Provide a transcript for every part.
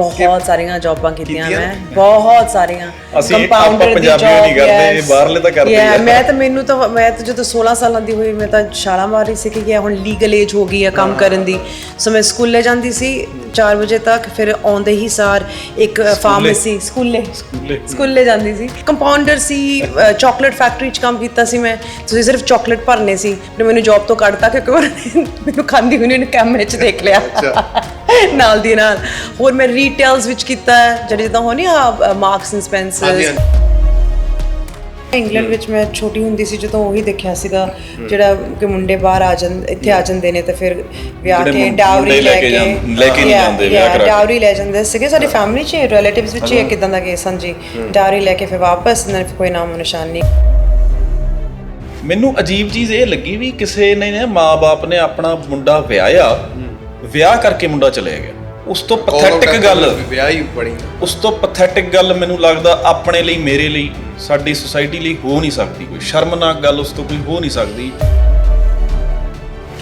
ਬਹੁਤ ਸਾਰੀਆਂ ਜੌਬਾਂ ਕੀਤੀਆਂ? ਮੈਂ ਬਹੁਤ ਸਾਰੀਆਂ। ਅਸੀਂ ਆਪਾਂ ਪੰਜਾਬੀ ਨਹੀਂ ਕਰਦੇ. ਬਾਹਰਲੇ ਤਾਂ ਕਰਦੇ ਆ। ਮੈਂ ਤਾਂ ਮੈਨੂੰ ਤਾਂ ਮੈਂ ਤਾਂ ਜਦੋਂ 16 ਸਾਲਾਂ ਦੀ ਹੋਈ ਮੈਂ ਤਾਂ ਛਾਲਾਂ ਮਾਰ ਸੀ ਕਿ ਹੁਣ ਲੀਗਲ ਏਜ ਹੋ ਗਈ ਹੈ ਕੰਮ ਕਰਨ ਦੀ। ਸੋ ਮੈਂ ਸਕੂਲੇ ਜਾਂਦੀ ਸੀ 4 ਵਜੇ ਤੱਕ ਫਿਰ ਆਉਂਦੇ ਹੀ ਸਾਰ ਇੱਕ ਫਾਰਮੇਸੀ ਸਕੂਲੇ? ਸਕੂਲੇ। ਜਾਂਦੀ ਸੀ। ਕੰਪਾਊਂਡਰ ਸੀ ਚਾਕਲੇਟ ਫੈਕਟਰੀ 'ਚ ਕੰਮ ਕੀਤਾ ਸੀ ਮੈਂ। ਤੁਸੀਂ ਸਿਰਫ ਚਾਕਲੇਟ ਭਰਨੇ ਸੀ ਮੈਨੂੰ ਜੌਬ ਤੋਂ ਕੱਢਤਾ ਕਿਉਂਕਿ ਮੈਨੂੰ ਖਾਂਦੀ ਹੋਈ ਨੇ ਕੈਮਰੇ 'ਚ ਦੇਖ ਲਿਆ। ਨਾਲ ਦੀ ਨਾਲ। ਹੋਰ ਮੈਂ ਰੀਟੇਲਸ ਵਿੱਚ ਕੀਤਾ ਹੈ ਜਿਹੜੇ ਜਿੱਦਾਂ ਹੋਣੀ ਆ ਮਾਰਕਸ ਐਂਡ ਹਾਂਜੀ ਸਪੈਂਸਰਸ ਹਾਂਜੀ ਇੰਗਲੈਂਡ ਵਿੱਚ ਮੈਂ ਛੋਟੀ ਹੁੰਦੀ ਸੀ ਜਦੋਂ ਉਹੀ ਦੇਖਿਆ ਸੀਗਾ ਜਿਹੜਾ ਕਿ ਮੁੰਡੇ ਬਾਹਰ ਆ ਜਾਂਦੇ ਇੱਥੇ ਆ ਜਾਂਦੇ ਨੇ ਤੇ ਫਿਰ ਵਿਆਹ ਜਿਹੜੇ ਕੇ ਮੁੰ- ਡਾਵਰੀ ਮੁੰਡੇ ਲੈ ਲੈ ਕੇ ਕੇ ਜਾਂ- ਲੈ ਕੇ ਨਹੀਂ Yeah, ਜਾਂਦੇ ਵਿਆਹ yeah, ਕਰਾ ਕੇ। ਡਾਵਰੀ ਲੈ ਜਾਂਦੇ ਸੀਗੇ। ਸਾਡੀ ਫੈਮਿਲੀ 'ਚ ਰਿਲੇਟਿਵਸ ਵਿੱਚ ਹੀ ਕਿਦਾਂ ਦਾ ਕੇਸ ਹਾਂਜੀ। ਡਾਵਰੀ ਲੈ ਕੇ ਫਿਰ ਵਾਪਸ ਨਾ ਕੋਈ ਨਾਮ ਨਿਸ਼ਾਨ ਨਹੀਂ ਮੈਨੂੰ ਅਜੀਬ ਚੀਜ਼ ਇਹ ਲੱਗੀ ਵੀ ਕਿਸੇ ਨੇ ਨੇ ਮਾਪੇ ਨੇ ਆਪਣਾ ਮੁੰਡਾ ਵਿਆਹਿਆ ਵਿਆਹ ਕਰਕੇ ਮੁੰਡਾ ਚਲੇ ਗਿਆ। ਉਸ ਤੋਂ ਪੈਥੈਟਿਕ ਗੱਲ ਵਿਆਹ ਹੀ ਬਣੀ। ਉਸ ਤੋਂ ਪੈਥੈਟਿਕ ਗੱਲ ਮੈਨੂੰ ਲੱਗਦਾ ਆਪਣੇ ਲਈ ਮੇਰੇ ਲਈ ਸਾਡੀ ਸੁਸਾਇਟੀ ਲਈ ਹੋ ਨਹੀਂ ਸਕਦੀ। ਕੋਈ ਸ਼ਰਮਨਾਕ ਗੱਲ ਉਸ ਤੋਂ ਕੋਈ ਹੋ ਨਹੀਂ ਸਕਦੀ।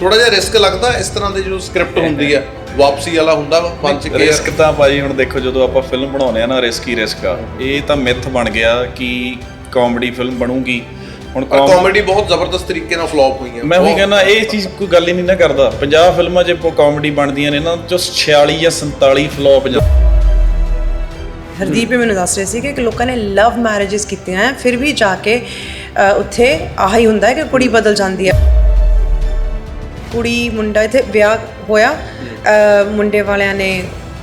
ਥੋੜਾ ਜਿਹਾ ਰਿਸਕ ਲੱਗਦਾ ਇਸ ਤਰ੍ਹਾਂ ਦੇ ਜੋ ਸਕ੍ਰਿਪਟ ਹੁੰਦੀ ਆ। ਵਾਪਸੀ ਵਾਲਾ ਹੁੰਦਾ ਵਾ ਪੰਜ ਕੇ ਰਿਸਕ ਤਾਂ ਭਾਜੀ ਹੁਣ ਦੇਖੋ ਜਦੋਂ ਆਪਾਂ ਫਿਲਮ ਬਣਾਉਂਦੇ ਆ ਨਾ ਰਿਸਕ ਹੀ ਰਿਸਕ ਆ। ਇਹ ਤਾਂ ਮਿੱਥ ਬਣ ਗਿਆ ਕਿ ਕਾਮੇਡੀ ਫਿਲਮ ਬਣੂਗੀ। ਹੁਣ ਕਾਮੇਡੀ ਬਹੁਤ ਜ਼ਬਰਦਸਤ ਤਰੀਕੇ ਨਾਲ ਫਲॉप ਹੋਈ ਹੈ। ਮੈਂ ਉਹੀ ਕਹਿੰਦਾ ਇਹ ਚੀਜ਼ ਕੋਈ ਗੱਲ ਹੀ ਨਹੀਂ ਨਾ ਕਰਦਾ। 50 ਫਿਲਮਾਂ ਜੇ ਕਾਮੇਡੀ ਬਣਦੀਆਂ ਨੇ ਨਾ ਜੋ 46 ਜਾਂ 47 ਫਲॉप ਹਰਦੀਪ ਵੀ ਮੈਨੂੰ ਦੱਸ ਰਹੇ ਸੀ ਕਿ ਲੋਕਾਂ ਨੇ ਲਵ ਮੈਰਿਜਸ ਕੀਤੀਆਂ ਹੈ ਫਿਰ ਵੀ ਜਾ ਕੇ ਉੱਥੇ ਆਹੀ ਹੁੰਦਾ ਹੈ ਕਿ ਕੁੜੀ ਬਦਲ ਜਾਂਦੀ ਹੈ। ਕੁੜੀ ਮੁੰਡਾ ਇੱਥੇ ਵਿਆਹ ਹੋਇਆ। ਮੁੰਡੇ ਵਾਲਿਆਂ ਨੇ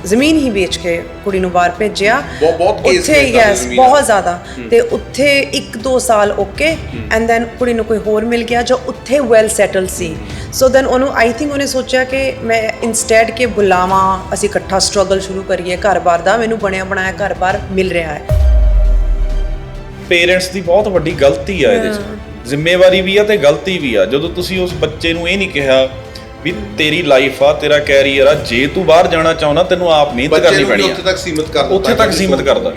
ਜ਼ਮੀਨ ਹੀ ਵੇਚ ਕੇ ਕੁੜੀ ਨੂੰ ਬਾਹਰ ਭੇਜਿਆ। ਬਹੁਤ- ਬਹੁਤ case ਉੱਥੇ ਨੇ ਏਦਾਂ ਦੇ yes, ਜ਼ਮੀਨ ਬਹੁਤ ਜ਼ਿਆਦਾ। ਤੇ ਉੱਥੇ 1-2 ਸਾਲ ਓਕੇ ਐਂਡ ਦੈਨ ਕੁੜੀ ਨੂੰ ਕੋਈ ਹੋਰ ਮਿਲ ਗਿਆ ਜੋ ਉੱਥੇ ਵੈਲ ਸੈਟਲ ਸੀ। ਸੋ ਦੈਨ ਉਹਨੂੰ ਆਈ ਥਿੰਕ ਉਹਨੇ ਸੋਚਿਆ ਕਿ ਮੈਂ ਇਨਸਟੈਡ ਕਿ ਬੁਲਾਵਾਂ ਅਸੀਂ ਇਕੱਠਾ ਸਟਰਗਲ ਸ਼ੁਰੂ ਕਰੀਏ ਘਰ-ਬਾਰ ਦਾ ਮੈਨੂੰ ਬਣਿਆ ਬਣਾਇਆ ਘਰ-ਬਾਰ ਮਿਲ ਰਿਹਾ ਹੈ। ਪੇਰੈਂਟਸ ਦੀ ਬਹੁਤ ਵੱਡੀ ਗਲਤੀ ਆ ਇਹਦੇ 'ਚ। ਜ਼ਿੰਮੇਵਾਰੀ ਵੀ ਆ ਤੇ ਗਲਤੀ ਵੀ ਆ। ਜਦੋਂ ਤੁਸੀਂ ਉਸ ਬੱਚੇ ਨੂੰ ਇਹ ਨਹੀਂ ਕਿਹਾ ਵੀ ਤੇਰੀ ਲਾਈਫ ਆ ਤੇਰਾ ਕੈਰੀਅਰ ਆ ਜੇ ਤੂੰ ਬਾਹਰ ਜਾਣਾ ਚਾਹੁੰਦਾ ਤੈਨੂੰ ਆਪ ਮਿਹਨਤ ਬੱਚੇ ਕਰਨੀ ਨੂੰ ਵੀ ਪੈਣੀ ਉੱਥੇ ਆ ਤੱਕ ਸੀਮਿਤ ਕਰ ਦਿੱਤਾ ਉੱਥੇ ਤੱਕ ਸੀਮਿਤ ਕਰਦਾ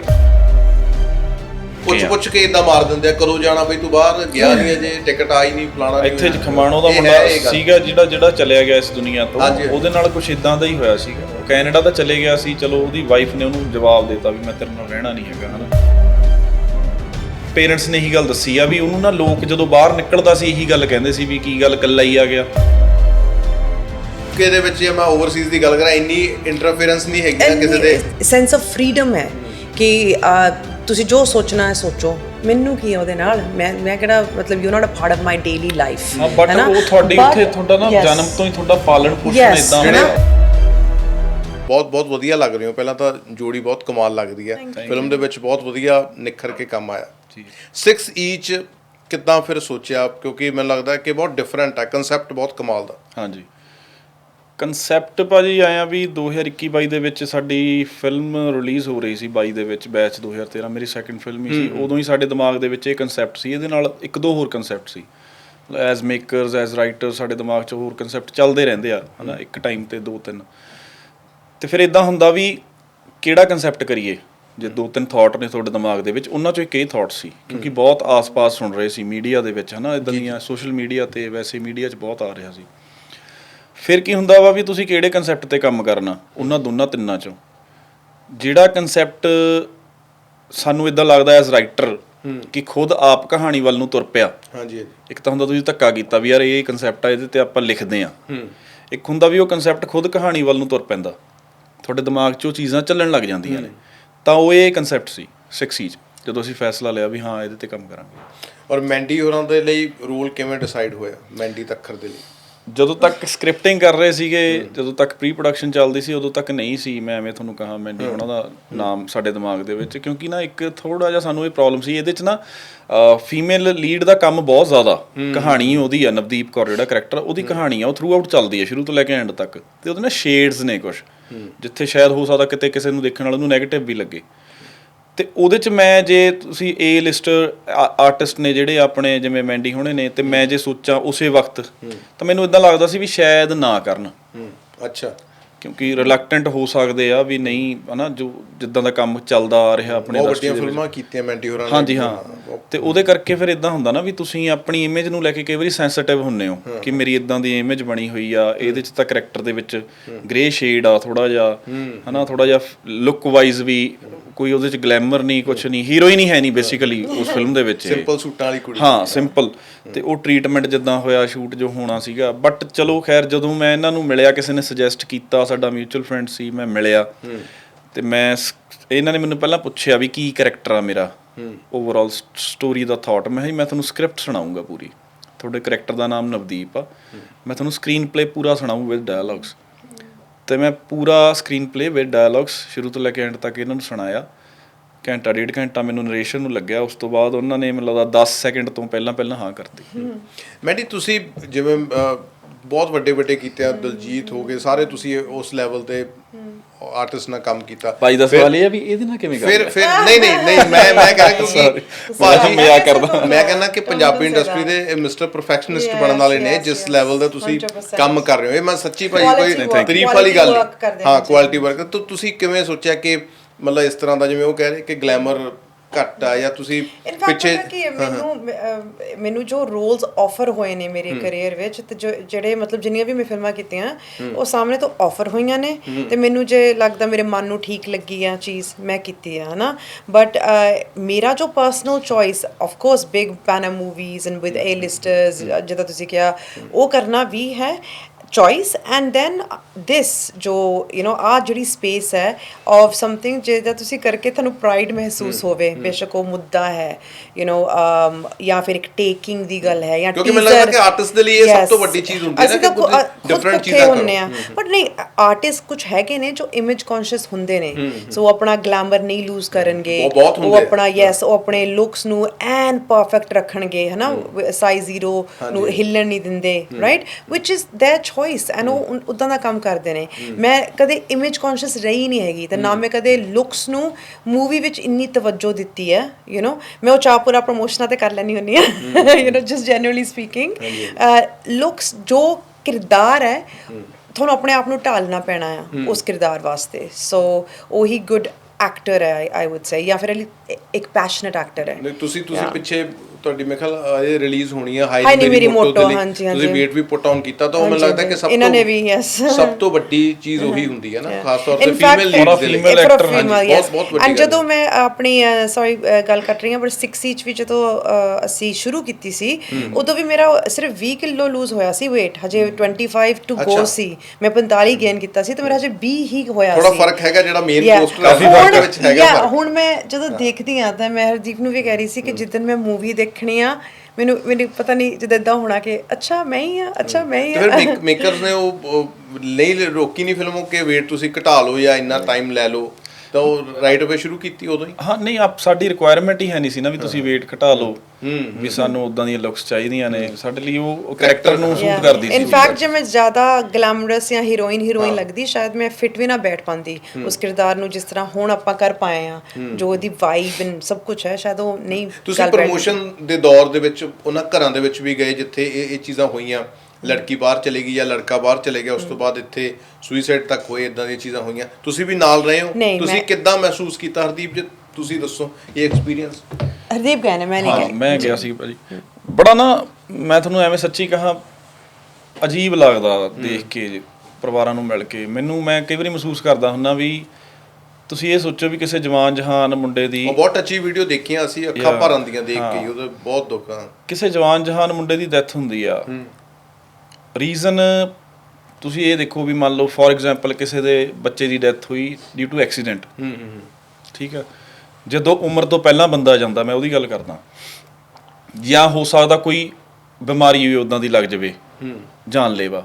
ਪੁੱਛ ਪੁੱਛ ਕੇ ਇਦਾਂ ਮਾਰ ਦਿੰਦੇ ਆ ਕਦੋਂ ਜਾਣਾ ਬਈ ਤੂੰ ਬਾਹਰ ਗਿਆ ਨਹੀਂ ਅਜੇ ਟਿਕਟ ਆਈ ਨਹੀਂ ਫਲਾਣਾ ਨਹੀਂ ਇੱਥੇ ਹੋਇਆ। ਖਮਾਣੋ ਦਾ ਇਹ ਮੁੰਡਾ ਹੈ ਇਹ ਗੱਲ। ਸੀਗਾ ਜਿਹੜਾ ਜਿਹੜਾ ਚਲਿਆ ਗਿਆ ਇਸ ਦੁਨੀਆ ਤੋਂ ਹਾਂਜੀ। ਉਹਦੇ ਨਾਲ ਕੁਝ ਇਦਾਂ ਦਾ ਹੀ ਹੋਇਆ ਸੀਗਾ ਉਹ ਕੈਨੇਡਾ ਦਾ ਚਲੇ ਗਿਆ ਸੀ ਚਲੋ ਉਹਦੀ ਵਾਈਫ ਨੇ ਉਹਨੂੰ ਜਵਾਬ ਦਿੱਤਾ ਵੀ ਮੈਂ ਤੇਰੇ ਨਾਲ ਰਹਿਣਾ ਨਹੀਂ ਹੈਗਾ ਹਨਾ ਪੇਰੈਂਟਸ ਨੇ ਇਹੀ ਗੱਲ ਦੱਸੀ ਆ ਵੀ ਉਹਨੂੰ ਨਾ ਲੋਕ ਜਦੋਂ ਬਾਹਰ ਨਿਕਲਦਾ ਸੀ ਇਹੀ ਗੱਲ ਕਹਿੰਦੇ ਸੀ ਵੀ ਕੀ ਗੱਲ ਇਕੱਲਾ ਹੀ ਆ ਗਿਆ ਕਿ ਇਹਦੇ ਵਿੱਚ ਜੇ ਮੈਂ ਓਵਰਸੀਜ਼ ਦੀ ਗੱਲ ਕਰਾਂ ਇੰਨੀ ਇੰਟਰਫੇਰੈਂਸ ਨਹੀਂ ਹੈਗੀ ਨਾ ਕਿਸੇ ਦੇ। ਸੈਂਸ ਆਫ ਫਰੀडम ਹੈ ਕਿ ਤੁਸੀਂ ਜੋ ਸੋਚਣਾ ਹੈ ਸੋਚੋ। ਮੈਨੂੰ ਕੀ ਹੈ ਉਹਦੇ ਨਾਲ? ਮੈਂ ਮੈਂ ਕਿਹੜਾ ਮਤਲਬ you not a part of my daily life ਹਾਂ ਬਟ ਉਹ ਤੁਹਾਡੀ ਉੱਥੇ ਤੁਹਾਡਾ ਨਾ ਜਨਮ ਤੋਂ ਹੀ ਤੁਹਾਡਾ ਪਾਲਣ ਪੋਸ਼ਣ ਇਦਾਂ ਹੈ ਨਾ? ਬਹੁਤ ਬਹੁਤ ਵਧੀਆ ਲੱਗ ਰਹੀ ਹੋ। ਪਹਿਲਾਂ ਤਾਂ ਜੋੜੀ ਬਹੁਤ ਕਮਾਲ ਲੱਗਦੀ ਹੈ। ਫਿਲਮ ਦੇ ਵਿੱਚ ਬਹੁਤ ਵਧੀਆ ਨਿਖਰ ਕੇ ਕੰਮ ਆਇਆ। ਜੀ। 6 ਈਚ ਕਿੱਦਾਂ ਫਿਰ ਸੋਚਿਆ? ਕਿਉਂਕਿ ਮੈਨੂੰ ਲੱਗਦਾ ਕਿ ਬਹੁਤ ਡਿਫਰੈਂਟ ਹੈ। ਕਨਸੈਪਟ ਬਹੁਤ ਕਮਾਲ ਦਾ। ਹਾਂਜੀ। ਕਨਸੈਪਟ ਭਾਜੀ ਆਇਆ ਵੀ 2021 22 ਦੇ ਵਿੱਚ ਸਾਡੀ ਫਿਲਮ ਰਿਲੀਜ਼ ਹੋ ਰਹੀ ਸੀ 22 ਦੇ ਵਿੱਚ ਬੈਚ 2013 ਮੇਰੀ ਸੈਕੰਡ ਫਿਲਮ ਹੀ ਸੀ। ਉਦੋਂ ਹੀ ਸਾਡੇ ਦਿਮਾਗ ਦੇ ਵਿੱਚ ਇਹ ਕਨਸੈਪਟ ਸੀ। ਇਹਦੇ ਨਾਲ ਇੱਕ ਦੋ ਹੋਰ ਕਨਸੈਪਟ ਸੀ। ਐਜ਼ ਮੇਕਰਸ ਐਜ਼ ਰਾਈਟਰ ਸਾਡੇ ਦਿਮਾਗ 'ਚ ਹੋਰ ਕਨਸੈਪਟ ਚੱਲਦੇ ਰਹਿੰਦੇ ਆ ਹਨਾ ਇੱਕ ਟਾਈਮ ਤੇ ਦੋ ਤਿੰਨ। ਤੇ ਫਿਰ ਇਦਾਂ ਹੁੰਦਾ ਵੀ ਕਿਹੜਾ ਕਨਸੈਪਟ ਕਰੀਏ? ਜੇ ਦੋ ਤਿੰਨ ਥਾਟ ਨੇ ਤੁਹਾਡੇ ਦਿਮਾਗ ਦੇ ਵਿੱਚ ਉਹਨਾਂ ਚੋਂ ਇੱਕ ਇਹ ਥਾਟ ਸੀ ਕਿਉਂਕਿ ਬਹੁਤ ਆਸ-ਪਾਸ ਸੁਣ ਰਹੇ ਸੀ ਮੀਡੀਆ ਦੇ ਵਿੱਚ ਹਨਾ ਇਦਾਂ ਦੀਆਂ ਸੋਸ਼ਲ ਮੀਡੀਆ ਤੇ ਵੈਸੇ ਮੀਡੀਆ 'ਚ ਬਹੁਤ ਆ ਰਿਹਾ ਸੀ। ਫਿਰ ਕੀ ਹੁੰਦਾ ਵਾ ਵੀ ਤੁਸੀਂ ਕਿਹੜੇ ਕਨਸੈਪਟ ਤੇ ਕੰਮ ਕਰਨਾ? ਉਹਨਾਂ ਦੋਨਾਂ ਤਿੰਨਾਂ ਚੋਂ। ਜਿਹੜਾ ਕਨਸੈਪਟ ਸਾਨੂੰ ਇਦਾਂ ਲੱਗਦਾ ਐਜ਼ ਰਾਈਟਰ ਕਿ ਖੁਦ ਆਪ ਕਹਾਣੀ ਵੱਲ ਨੂੰ ਤੁਰ ਪਿਆ। ਹਾਂਜੀ ਹਾਂਜੀ। ਇੱਕ ਤਾਂ ਹੁੰਦਾ ਤੁਸੀਂ ਧੱਕਾ ਕੀਤਾ ਵੀ ਯਾਰ ਇਹ ਕਨਸੈਪਟ ਆ ਇਹਦੇ ਤੇ ਆਪਾਂ ਲਿਖਦੇ ਆ ਇੱਕ ਹੁੰਦਾ ਵੀ ਉਹ ਕਨਸੈਪਟ ਖੁਦ ਕਹਾਣੀ ਵੱਲ ਨੂੰ ਤੁਰ ਪੈਂਦਾ। ਤੁਹਾਡੇ ਦਿਮਾਗ 'ਚ ਉਹ ਚੀਜ਼ਾਂ ਚੱਲਣ ਲੱਗ ਜਾਂਦੀਆਂ ਨੇ। ਤਾਂ ਉਹ ਇਹ ਕਨਸੈਪਟ ਸੀ 6 ਚ ਜਦੋਂ ਅਸੀਂ ਫੈਸਲਾ ਲਿਆ ਵੀ ਹਾਂ ਇਹਦੇ ਤੇ ਕੰਮ ਕਰਾਂਗੇ। ਔਰ ਮੈਂਡੀ ਹੋਰਾਂ ਦੇ ਲਈ ਰੋਲ ਕਿਵੇਂ ਡਿਸਾਈਡ ਹੋਇਆ? ਮੈਂਡੀ ਤੱਖਰ ਦੇ ਲਈ। ਜਦੋਂ ਤੱਕ ਸਕ੍ਰਿਪਟਿੰਗ ਕਰ ਰਹੇ ਸੀਗੇ ਜਦੋਂ ਤੱਕ ਪ੍ਰੀ ਪ੍ਰੋਡਕਸ਼ਨ ਚੱਲਦੀ ਸੀ ਉਦੋਂ ਤੱਕ ਨਹੀਂ ਸੀ। ਮੈਂ ਐਵੇਂ ਤੁਹਾਨੂੰ ਕਹਾ ਮੈਂਡੀ ਉਹਨਾਂ ਦਾ ਨਾਮ ਸਾਡੇ ਦਿਮਾਗ ਦੇ ਵਿੱਚ ਕਿਉਂਕਿ ਨਾ ਇੱਕ ਥੋੜਾ ਜਿਹਾ ਸਾਨੂੰ ਇਹ ਪ੍ਰੋਬਲਮ ਸੀ। ਇਹਦੇ ਚ ਨਾ ਫੀਮੇਲ ਲੀਡ ਦਾ ਕੰਮ ਬਹੁਤ ਜ਼ਿਆਦਾ। ਕਹਾਣੀ ਉਹਦੀ ਆ ਨਵਦੀਪ ਕੌਰ ਜਿਹੜਾ ਕੈਰੈਕਟਰ ਉਹਦੀ ਕਹਾਣੀ ਆ ਉਹ ਥਰੂ ਆਊਟ ਚੱਲਦੀ ਹੈ ਸ਼ੁਰੂ ਤੋਂ ਲੈ ਕੇ ਐਂਡ ਤੱਕ। ਤੇ ਉਹਦੇ ਨਾਲ ਸ਼ੇਡਸ ਨੇ ਕੁਝ ਜਿੱਥੇ ਸ਼ਾਇਦ ਹੋ ਸਕਦਾ ਕਿਤੇ ਕਿਸੇ ਨੂੰ ਦੇਖਣ ਵਾਲੇ ਨੂੰ 네ਗੇਟਿਵ ਵੀ ਲੱਗੇ। ਤੇ ਉਹਦੇ ਚ ਮੈਂ ਜੇ ਤੁਸੀਂ ਏ ਲਿਸਟ ਆਰਟਿਸਟ ਨੇ ਜਿਹੜੇ ਆਪਣੇ ਜਿਵੇਂ ਮੈਂਡੀ ਹੋਣੇ ਨੇ ਤੇ ਮੈਂ ਜੇ ਸੋਚਾਂ ਉਸੇ ਵਕਤ ਤਾਂ ਮੈਨੂੰ ਇਦਾਂ ਲੱਗਦਾ ਸੀ ਵੀ ਸ਼ਾਇਦ ਨਾ ਕਰਨ। ਅੱਛਾ। ਕਿਉਂਕਿ ਰਿਲੈਕਟੈਂਟ ਹੋ ਸਕਦੇ ਆ ਵੀ ਨਹੀਂ ਹਨਾ ਜੋ ਜਿੱਦਾਂ ਦਾ ਕੰਮ ਚੱਲਦਾ ਆ ਰਿਹਾ ਆਪਣੇ ਵੱਡੀਆਂ ਦੇ ਵਿੱਚ। ਫਿਲਮਾਂ ਕੀਤੀਆਂ ਮੈਂਟੀ ਹੋਰਾਂ ਨੇ। ਹਾਂਜੀ ਹਾਂ। ਤੇ ਉਹਦੇ ਕਰਕੇ ਫਿਰ ਇਦਾਂ ਹੁੰਦਾ ਨਾ ਵੀ ਤੁਸੀਂ ਆਪਣੀ ਇਮੇਜ ਨੂੰ ਲੈ ਕੇ ਕਈ ਵਾਰੀ ਸੈਂਸਿਟਿਵ ਹੁੰਨੇ ਹੋ ਕਿ ਮੇਰੀ ਇਦਾਂ ਦੀ ਇਮੇਜ ਬਣੀ ਹੋਈ ਆ ਇਹਦੇ ਚ ਤਾਂ ਕੈਰੈਕਟਰ ਦੇ ਵਿੱਚ ਗ੍ਰੇ ਸ਼ੇਡ ਆ ਥੋੜਾ ਜਿਹਾ ਹਨਾ ਥੋੜਾ ਜਿਹਾ ਲੁੱਕ ਵਾਈਜ਼ ਵੀ ਕੋਈ ਉਹਦੇ ਚ ਗਲੈਮਰ ਨਹੀਂ ਕੁਝ ਨਹੀਂ ਹੀਰੋਇਨ ਹੀ ਹੈ ਨਹੀਂ ਬੇਸਿਕਲੀ ਉਸ ਫਿਲਮ ਦੇ ਵਿੱਚ। ਸਿੰਪਲ ਸੂਟਾਂ ਵਾਲੀ ਕੁੜੀ। ਹਾਂ ਸਿੰਪਲ ਤੇ ਉਹ ਟ੍ਰੀਟਮੈਂਟ ਜਿੱਦਾਂ ਹੋਇਆ ਸ਼ੂਟ ਜੋ ਹੋਣਾ ਸੀਗਾ। ਬਟ ਚਲੋ ਖੈਰ ਜਦੋਂ ਮੈਂ ਇਹਨਾਂ ਨੂੰ ਮਿਲਿਆ ਕਿਸੇ ਨੇ ਸੁਜੈਸਟ ਕੀਤਾ ਸਾਡਾ ਮਿਊਚੁਅਲ ਫਰੈਂਡ ਸੀ ਮੈਂ ਮਿਲਿਆ। ਤੇ ਮੈਂ ਇਹਨਾਂ ਨੇ ਮੈਨੂੰ ਪਹਿਲਾਂ ਪੁੱਛਿਆ ਵੀ ਕੀ ਕੈਰੈਕਟਰ ਆ ਮੇਰਾ। ਓਵਰਆਲ ਸਟੋਰੀ ਦਾ ਥਾਟ ਮੈਂ ਮੈਂ ਤੁਹਾਨੂੰ ਸਕ੍ਰਿਪਟ ਸੁਣਾਉਂਗਾ ਪੂਰੀ। ਤੁਹਾਡੇ ਕੈਰੈਕਟਰ ਦਾ ਨਾਮ ਨਵਦੀਪ ਆ। ਮੈਂ ਤੁਹਾਨੂੰ ਸਕਰੀਨ ਪਲੇ ਪੂਰਾ ਸੁਣਾਊਂ ਵਿਦ ਡਾਇਲੌਗਸ ਤੇ ਮੈਂ ਪੂਰਾ ਸਕਰੀਨ ਪਲੇ ਵਿਦ ਡਾਇਲੌਗਸ ਸ਼ੁਰੂ ਤੋਂ ਲੈ ਕੇ ਐਂਡ ਤੱਕ ਇਹਨਾਂ ਨੂੰ ਸੁਣਾਇਆ। ਘੰਟਾ ਡੇਢ ਘੰਟਾ ਮੈਨੂੰ ਨਰੇਸ਼ਨ ਨੂੰ ਲੱਗਿਆ। ਉਸ ਤੋਂ ਬਾਅਦ ਉਹਨਾਂ ਨੇ ਮੈਨੂੰ ਲੱਗਦਾ 10 ਸੈਕਿੰਡ ਤੋਂ ਪਹਿਲਾਂ ਪਹਿਲਾਂ ਹਾਂ ਕਰਤੀ। ਮੈਂਟੀ ਤੁਸੀਂ ਜਿਵੇਂ ਬਹੁਤ ਵੱਡੇ ਵੱਡੇ ਕੀਤੇ ਆ ਦਲਜੀਤ ਹੋ ਗਏ ਸਾਰੇ ਤੁਸੀਂ ਉਸ ਲੈਵਲ ਤੇ ਆਰਟਿਸਟ ਨਾਲ ਕੰਮ ਕੀਤਾ ਭਾਈ ਦਾ ਸਵਾਲ ਇਹ ਆ ਵੀ ਇਹਦੇ ਨਾਲ ਕਿਵੇਂ ਫਿਰ ਕਰ ਫਿਰ ਨਹੀਂ ਨਹੀਂ ਨਹੀਂ ਮੈਂ ਮੈਂ ਕਹਿ ਰਿਹਾ ਕਿਉਂਕਿ Sorry. ਭਾਜੀ ਮਜ਼ਾਕ ਕਰਦਾ। ਮੈਂ ਕਹਿੰਦਾ ਕਿ ਪੰਜਾਬੀ ਇੰਡਸਟਰੀ ਦੇ ਮਿਸਟਰ ਪ੍ਰੋਫੈਕਸ਼ਨਿਸਟ ਬਣਨ ਵਾਲੇ ਨੇ ਜਿਸ. ਲੈਵਲ ਦਾ ਤੁਸੀਂ 100% ਕੰਮ ਕਰ ਰਹੇ ਹੋ ਇਹ ਮੈਂ ਸੱਚੀ ਭਾਜੀ ਕੋਈ ਤਾਰੀਫ ਵਾਲੀ ਗੱਲ ਹਾਂ। ਕੁਆਲਿਟੀ ਵਰਕ ਤਾਂ ਤੁਸੀਂ ਕਿਵੇਂ ਸੋਚਿਆ ਕਿ ਮਤਲਬ ਇਸ ਤਰ੍ਹਾਂ ਦਾ ਜਿਵੇਂ ਉਹ ਕਹਿ ਰਹੇ ਕਿ ਗਲੈਮਰ ਘੱਟ ਆ ਜਾਂ ਤੁਸੀਂ ਪਿੱਛੇ ਕੀ ਮੈਨੂੰ ਮੈਨੂੰ ਜੋ ਰੋਲਸ ਆਫਰ ਹੋਏ ਨੇ ਮੇਰੇ ਕੈਰੀਅਰ ਵਿੱਚ ਤੇ ਜੋ ਜਿਹੜੇ ਮਤਲਬ ਜਿੰਨੀਆਂ ਵੀ ਮੈਂ ਫਿਲਮਾਂ ਕੀਤੀਆਂ ਉਹ ਸਾਹਮਣੇ ਤੋਂ ਆਫਰ ਹੋਈਆਂ ਨੇ ਤੇ ਮੈਨੂੰ ਜੇ ਲੱਗਦਾ ਮੇਰੇ ਮਨ ਨੂੰ ਠੀਕ ਲੱਗੀ ਆ ਚੀਜ਼ ਮੈਂ ਕੀਤੀ ਆ ਹਨਾ? ਬਟ ਮੇਰਾ ਜੋ personal choice of course big ਪੈਨਾ movies and with A listers ਜਿੱਦਾਂ ਤੁਸੀਂ ਕਿਹਾ ਉਹ ਕਰਨਾ ਵੀ ਹੈ choice and then this ਜੋ you know ਆ ਜਿਹੜੀ ਸਪੇਸ ਹੈ of something ਜਿਹਦਾ ਤੁਸੀਂ ਕਰਕੇ ਤੁਹਾਨੂੰ ਪ੍ਰਾਈਡ ਮਹਿਸੂਸ ਹੋਵੇ ਬੇਸ਼ੱਕ ਉਹ ਮੁੱਦਾ ਹੈ you know um, ਜਾਂ ਫਿਰ ਇੱਕ ਟੇਕਿੰਗ ਦੀ ਗੱਲ ਹੈ ਜਾਂ ਕਿਉਂਕਿ ਮੈਨੂੰ ਲੱਗਦਾ teaser- ਕਿ artist ਦੇ ਲਈ ਇਹ ਸਭ Yes. ਤੋਂ ਵੱਡੀ ਚੀਜ਼ ਹੁੰਦੀ ਹੈ ਨਾ ਅਸੀਂ ਕਿ ਤਾਂ ਖੁ- ਤੁਸੀਂ ਅ- ਖੁਦ different ਭੁੱਖੇ ਚੀਜ਼ਾਂ ਕਰੋ। ਹੁੰਦੇ ਆ ਬਟ ਨਹੀਂ ਆਰਟਿਸਟ ਕੁਝ ਹੈਗੇ ਨੇ ਜੋ ਇਮੇਜ ਕੌਨਸ਼ੀਅਸ ਹੁੰਦੇ ਨੇ ਸੋ ਉਹ ਆਪਣਾ ਗਲੈਮਰ ਨਹੀਂ ਲੂਜ਼ ਕਰਨਗੇ ਉਹ ਬਹੁਤ ਹੁੰਦੇ ਆ। ਆਪਣਾ ਯੈਸ ਉਹ ਆਪਣੇ ਲੁੱਕਸ ਨੂੰ ਐਨ ਪਰਫੈਕਟ ਰੱਖਣਗੇ ਹਨਾ ਸਾਈਜ਼ ਜ਼ੀਰੋ ਨੂੰ ਹਿੱਲਣ ਨਹੀਂ ਦਿੰਦੇ right which is their choice and ਉਹ ਉਨ- ਉਦਾਂ ਦਾ ਕੰਮ ਕਰਦੇ ਨੇ ਮੈਂ ਕਦੇ ਇਮੇਜ ਕੌਨਸ਼ੀਅਸ ਰਹੀ ਨਹੀਂ ਹੈਗੀ ਤੇ ਨਾ ਮੈਂ ਕਦੇ ਲੁੱਕਸ ਨੂੰ ਮੂਵੀ ਵਿੱਚ ਇੰਨੀ ਤਵੱਜੋ ਦਿੱਤੀ ਹੈ ਯੂ نو ਮੈਂ ਉਹ ਚਾਹ ਪੂਰਾ ਪ੍ਰੋਮੋਸ਼ਨਾਂ ਤੇ ਕਰ ਲੈਣੀ ਹੁੰਨੀ ਆ you know just genuinely speaking looks ਜੋ ਕਿਰਦਾਰ ਹੈ ਤੁਹਾਨੂੰ ਆਪਣੇ ਆਪ ਨੂੰ ਢਾਲਣਾ ਪੈਣਾ ਆ ਉਸ ਕਿਰਦਾਰ ਵਾਸਤੇ ਸੋ ਉਹੀ ਗੁੱਡ ਐਕਟਰ ਹੈ ਆਈ ਊਡ ਸੇ ਜਾਂ ਫਿਰ ਇੱਕ ਪੈਸ਼ਨੇਟ ਐਕਟਰ ਹੈ ਨਹੀਂ ਤੁਸੀਂ ਤੁਸੀਂ ਪਿੱਛੇ ਤੁਹਾਡੀ ਮੇਰੇ ਖਿਆਲ ਇਹ ਰਿਲੀਜ਼ ਹੋਣੀ ਹੈ ਹਾਈ ਮੇਰੀ ਮੋਟੋ, ਹਾਂਜੀ, ਹਾਂਜੀ। ਤੁਸੀਂ weight ਵੀ ਪੁੱਟ ਆਨ ਕੀਤਾ ਤਾਂ ਉਹ ਮੈਨੂੰ ਲੱਗਦਾ ਕਿ ਸਭ ਤੋਂ ਇਹਨਾਂ ਨੇ ਵੀ, yes. ਸਭ ਤੋਂ ਵੱਡੀ ਚੀਜ਼ ਉਹੀ ਹੁੰਦੀ ਹੈ ਨਾ ਖਾਸ ਤੌਰ ਤੇ ਫੀਮੇਲ ਲੀਡਸ ਦੇ ਲਈ. ਬਹੁਤ ਬਹੁਤ ਵੱਡੀ ਗੱਲ ਜਦੋਂ ਮੈਂ ਆਪਣੀ ਸੌਰੀ ਗੱਲ ਕਰ ਰਹੀ ਹਾਂ ਪਰ 6 ਚ ਵੀ ਜਦੋਂ ਅਸੀਂ ਸ਼ੁਰੂ ਕੀਤੀ ਸੀ ਉਦੋਂ ਵੀ ਮੇਰਾ ਸਿਰਫ 20 ਕਿਲੋ ਲੂਜ਼ ਹੋਇਆ ਸੀ weight ਹਜੇ 25 ਟੂ ਗੋ। ਸੀ। ਮੈਂ 45 ਗੇਨ ਕੀਤਾ ਸੀ ਤੇ ਮੇਰਾ ਹਜੇ 20 ਹੀ ਹੋਇਆ ਸੀ। ਥੋੜਾ ਫ਼ਰਕ ਹੈਗਾ ਜਿਹੜਾ ਮੇਨ. ਪੋਸਟਰ ਹੁਣ- ਉਹਦੇ ਵਿੱਚ ਹੈਗਾ ਫ਼ਰਕ। ਹੁਣ ਮੈਂ ਜਦੋਂ ਦੇਖਦੀ ਆ ਤਾਂ ਮੈਂ ਹਰਦੀਪ ਨੂੰ ਵੀ ਕਹਿ ਰਹੀ ਸੀ ਕਿ ਜਿੱਦਨ ਮੈਂ ਮੂਵੀ ਦੇਖਣੀ ਆ। ਮੈਨੂੰ ਮੈਨੂੰ ਪਤਾ ਨਹੀਂ ਜਦੋਂ ਇਦਾਂ ਹੋਣਾ ਕਿ ਅੱਛਾ, ਮੈਂ ਹੀ ਆ, ਅੱਛਾ, ਮੈਂ ਹੀ ਆ। ਫਿਰ ਮੇਕਰਸ ਨੇ ਉਹ ਨਹੀਂ ਰੋਕੀ ਨਹੀਂ ਫਿਲਮ ਕਿ weight ਤੁਸੀਂ ਘਟਾ ਲਓ ਜਾਂ ਇੰਨਾ ਟਾਈਮ ਲੈ ਲਓ। ਤਾਂ ਉਹ ਰਾਈਟ ਅਵੇ ਸ਼ੁਰੂ ਕੀਤੀ ਉਦੋਂ ਹੀ? ਹਾਂ ਨਹੀਂ ਆਪ ਸਾਡੀ ਰਿਕੁਆਇਰਮੈਂਟ ਹੀ ਹੈ ਨਹੀਂ ਸੀ ਨਾ ਵੀ ਤੁਸੀਂ weight ਘਟਾ ਲਓ ਵੀ ਸਾਨੂੰ ਉਦਾਂ ਦੀਆਂ ਲੁੱਕਸ ਚਾਹੀਦੀਆਂ ਨੇ। ਸਾਡੇ ਲਈ ਉਹ ਕੈਰੈਕਟਰ ਨੂੰ ਸੂਟ ਕਰਦੀ ਸੀ। ਇਨ ਫੈਕਟ ਜੇ ਮੈਂ ਜ਼ਿਆਦਾ ਗਲੈਮਰਸ ਜਾਂ ਹੀਰੋਇਨ ਹੀਰੋਇਨ ਲੱਗਦੀ ਸ਼ਾਇਦ ਮੈਂ ਫਿਟ ਵੀ ਨਾ ਬੈਠ ਪਾਉਂਦੀ। ਉਸ ਕਿਰਦਾਰ ਨੂੰ ਜਿਸ ਤਰ੍ਹਾਂ ਹੁਣ ਆਪਾਂ ਕਰ ਪਾਏ ਆ ਜੋ ਉਹਦੀ ਵਾਈਬ ਐਂਡ ਸਭ ਕੁਝ ਹੈ ਸ਼ਾਇਦ ਉਹ ਨਹੀਂ ਤੁਸੀਂ ਪ੍ਰੋਮੋਸ਼ਨ ਦੇ ਦੌਰ ਦੇ ਵਿੱਚ ਉਹਨਾਂ ਘਰਾਂ ਦੇ ਵਿੱਚ ਵੀ ਗਏ ਜਿੱਥੇ ਇਹ ਇਹ ਚੀਜ਼ਾਂ ਹੋਈਆਂ। ਲੜਕੀ ਬਾਹਰ ਚਲੇ ਗਈ ਜਾਂ ਲੜਕਾ ਬਾਹਰ ਚਲੇ ਗਿਆ ਉਸ ਤੋਂ ਬਾਅਦ ਇੱਥੇ ਸੁਸਾਈਡ ਤੱਕ ਹੋਏ ਇਦਾਂ ਦੀਆਂ ਚੀਜ਼ਾਂ ਹੋਈਆਂ। ਤੁਸੀਂ ਵੀ ਨਾਲ ਰਹੇ ਹੋ? ਨਹੀਂ, ਤੁਸੀਂ ਮੈਂ- ਕਿੱਦਾਂ ਮਹਿਸੂਸ ਕੀਤਾ? ਹਰਦੀਪ ਜੀ ਤੁਸੀਂ ਦੱਸੋ ਇਹ ਐਕਸਪੀਰੀਅੰਸ ਹਰਦੀਪ ਕਹਿੰਦੇ ਮੈਂ ਨਹੀਂ ਹਾਂ ਮੈਂ ਗਿਆ ਸੀ ਭਾਜੀ। ਬੜਾ ਨਾ ਮੈਂ ਤੁਹਾਨੂੰ ਐਵੇਂ ਸੱਚੀ ਕਹਾ ਅਜੀਬ ਲੱਗਦਾ ਦੇਖ ਕੇ ਪਰਿਵਾਰਾਂ ਨੂੰ ਮਿਲ ਕੇ। ਮੈਨੂੰ ਮੈਂ ਕਈ ਵਾਰੀ ਮਹਿਸੂਸ ਕਰਦਾ ਹੁੰਨਾ ਵੀ ਤੁਸੀਂ ਇਹ ਸੋਚੋ ਵੀ ਕਿਸੇ ਜਵਾਨ ਜਹਾਨ ਮੁੰਡੇ ਦੀ ਉਹ ਬਹੁਤ ਅੱਛੀ ਵੀਡੀਓ ਦੇਖੀਆਂ ਅਸੀਂ ਅੱਖਾਂ Yeah. ਭਰ ਆਉਂਦੀਆਂ ਦੇਖ ਕੇ ਹੀ, ਉਹਦੇ ਬਹੁਤ ਦੁੱਖ ਆ। ਕਿਸੇ ਜਵਾਨ ਜਹਾਨ ਮੁੰਡੇ ਦੀ ਡੈਥ ਹੁੰਦੀ ਆ। ਰੀਜ਼ਨ ਤੁਸੀਂ ਇਹ ਦੇਖੋ ਵੀ ਮੰਨ ਲਓ ਫੋਰ ਐਗਜ਼ਾਮਪਲ ਕਿਸੇ ਦੇ ਬੱਚੇ ਦੀ ਡੈਥ ਹੋਈ ਡਿਊ ਟੂ ਐਕਸੀਡੈਂਟ ਹੂੰ ਹੂੰ ਠੀਕ ਹੈ ਜਦੋਂ ਉਮਰ ਤੋਂ ਪਹਿਲਾਂ ਬੰਦਾ ਜਾਂਦਾ ਮੈਂ ਉਹਦੀ ਗੱਲ ਕਰਦਾ। ਜਾਂ ਹੋ ਸਕਦਾ ਕੋਈ ਬਿਮਾਰੀ ਵੀ ਉਦਾਂ ਦੀ ਲੱਗ ਜਾਵੇ ਹੂੰ। ਜਾਨਲੇਵਾ।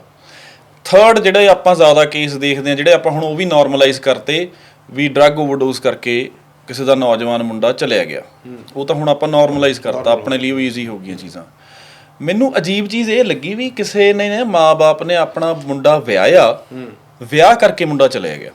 ਥਰਡ ਜਿਹੜੇ ਆਪਾਂ ਜ਼ਿਆਦਾ ਕੇਸ ਦੇਖਦੇ ਆ ਜਿਹੜੇ ਆਪਾਂ ਹੁਣ ਉਹ ਵੀ ਨਾਰਮਲਾਈਜ਼ ਕਰਤੇ ਵੀ ਡਰੱਗ ਓਵਰਡੋਜ਼ ਕਰਕੇ ਕਿਸੇ ਦਾ ਨੌਜਵਾਨ ਮੁੰਡਾ ਚਲਿਆ ਗਿਆ। ਉਹ ਤਾਂ ਹੁਣ ਆਪਾਂ ਨਾਰਮਲਾਈਜ਼ ਕਰਤਾ ਆਪਣੇ ਲਈ ਉਹ ਈਜ਼ੀ ਹੋ ਗਈਆਂ ਚੀਜ਼ਾਂ। ਮੈਨੂੰ ਅਜੀਬ ਚੀਜ਼ ਇਹ ਲੱਗੀ ਵੀ ਕਿਸੇ ਨੇ ਨੇ ਮਾਪੇ ਨੇ ਆਪਣਾ ਮੁੰਡਾ ਵਿਆਹਿਆ ਵਿਆਹ ਕਰਕੇ ਮੁੰਡਾ ਚਲਿਆ ਗਿਆ।